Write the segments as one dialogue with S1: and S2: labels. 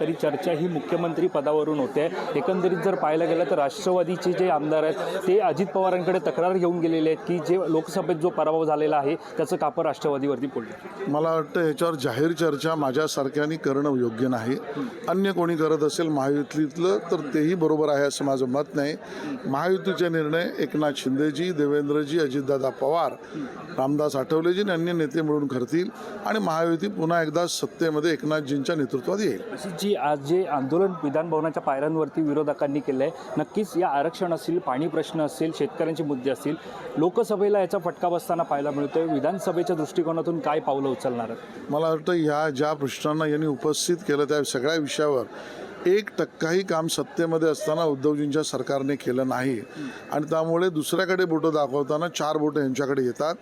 S1: तरी चर्चा ही मुख्यमंत्री पदावरून होते. एकंदरीत जर पाहायला गेलं तर राष्ट्रवादीचे जे आमदार आहेत ते अजित पवारांकडे तक्रार घेऊन गेलेले आहेत की जे लोकसभेत जो पराभव झालेला आहे त्याचं कापड राष्ट्रवादीवरती पडलं.
S2: मला वाटतं याच्यावर जाहीर चर्चा माझ्यासारख्यानी करणं योग्य नाही. अन्य कोणी करत असेल महायुतीतलं तर तेही बरोबर आहे असं माझं मत नाही. महायुतीचे निर्णय एकनाथ शिंदेजी देवेंद्रजी अजितदादा पवार रामदास आठवलेजी आणि अन्य नेते मिळून करतील आणि महायुती पुन्हा एकदा सत्तेमध्ये एकनाथजींच्या नेतृत्वात येईल.
S1: जी आज जे आंदोलन विधानभवनाच्या पायऱ्यांवरती विरोधकांनी केलं आहे नक्कीच या आरक्षण असेल पाणी प्रश्न असेल शेतकऱ्यांचे मुद्दे असतील लोकसभेला याचा फटका बसताना पाहायला मिळतोय. विधानसभेच्या दृष्टिकोनातून काय पावलं उचलणार आहेत?
S2: मला वाटतं ह्या ज्या प्रश्नांना यांनी उपस्थित केलं त्या सगळ्या विषयावर एक टक्काही काम सत्तेमध्ये असताना उद्धवजींच्या सरकारने केलं नाही. आणि त्यामुळे दुसऱ्याकडे बोटं दाखवताना चार बोटं यांच्याकडे येतात.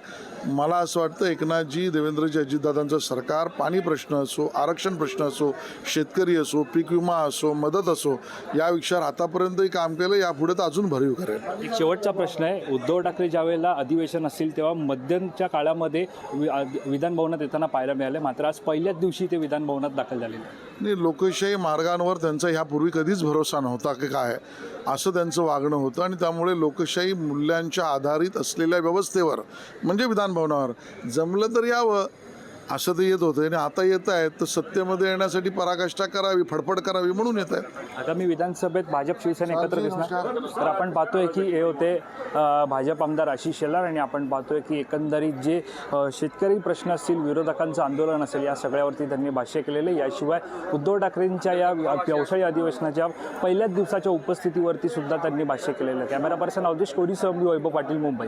S2: मला असं वाटतं एकनाथजी देवेंद्रजी अजितदादांचं सरकार पाणी प्रश्न असो आरक्षण प्रश्न असो शेतकरी असो पीक विमा असो मदत असो या विषयावर आतापर्यंतही काम केलं यापुढे तर अजून भरीव करेल.
S1: शेवटचा प्रश्न आहे. उद्धव ठाकरे ज्यावेळेला अधिवेशन असेल तेव्हा मध्यंतच्या काळामध्ये विधानभवनात येताना पाहायला मिळाले. मात्र आज पहिल्याच दिवशी ते विधानभवनात दाखल झालेले आहे.
S2: आणि लोकशाही मार्गांवर त्यांचा ह्यापूर्वी कधीच भरोसा नव्हता की काय असं त्यांचं वागणं होतं आणि त्यामुळे लोकशाही मूल्यांच्या आधारित असलेल्या व्यवस्थेवर म्हणजे विधानभवनावर जमलं तर यावं. असं ते येत होतं. आणि आता येत आहेत तर सत्तेमध्ये येण्यासाठी पराकाष्ठा करावी फडफड करावी म्हणून येत आहेत.
S1: आगामी विधानसभेत भाजप शिवसेना एकत्र दिसणार. तर आपण पाहतोय की हे होते भाजप आमदार आशिष शेलार आणि आपण पाहतोय की एकंदरीत जे शेतकरी प्रश्न असतील विरोधकांचं आंदोलन असेल या सगळ्यावरती त्यांनी भाष्य केलेलं आहे. याशिवाय उद्धव ठाकरेंच्या या व्यवसायी अधिवेशनाच्या पहिल्याच दिवसाच्या उपस्थितीवरती सुद्धा त्यांनी भाष्य केलेलं कॅमेरा पर्सन अवधेश कोरीसह मी वैभव पाटील मुंबई.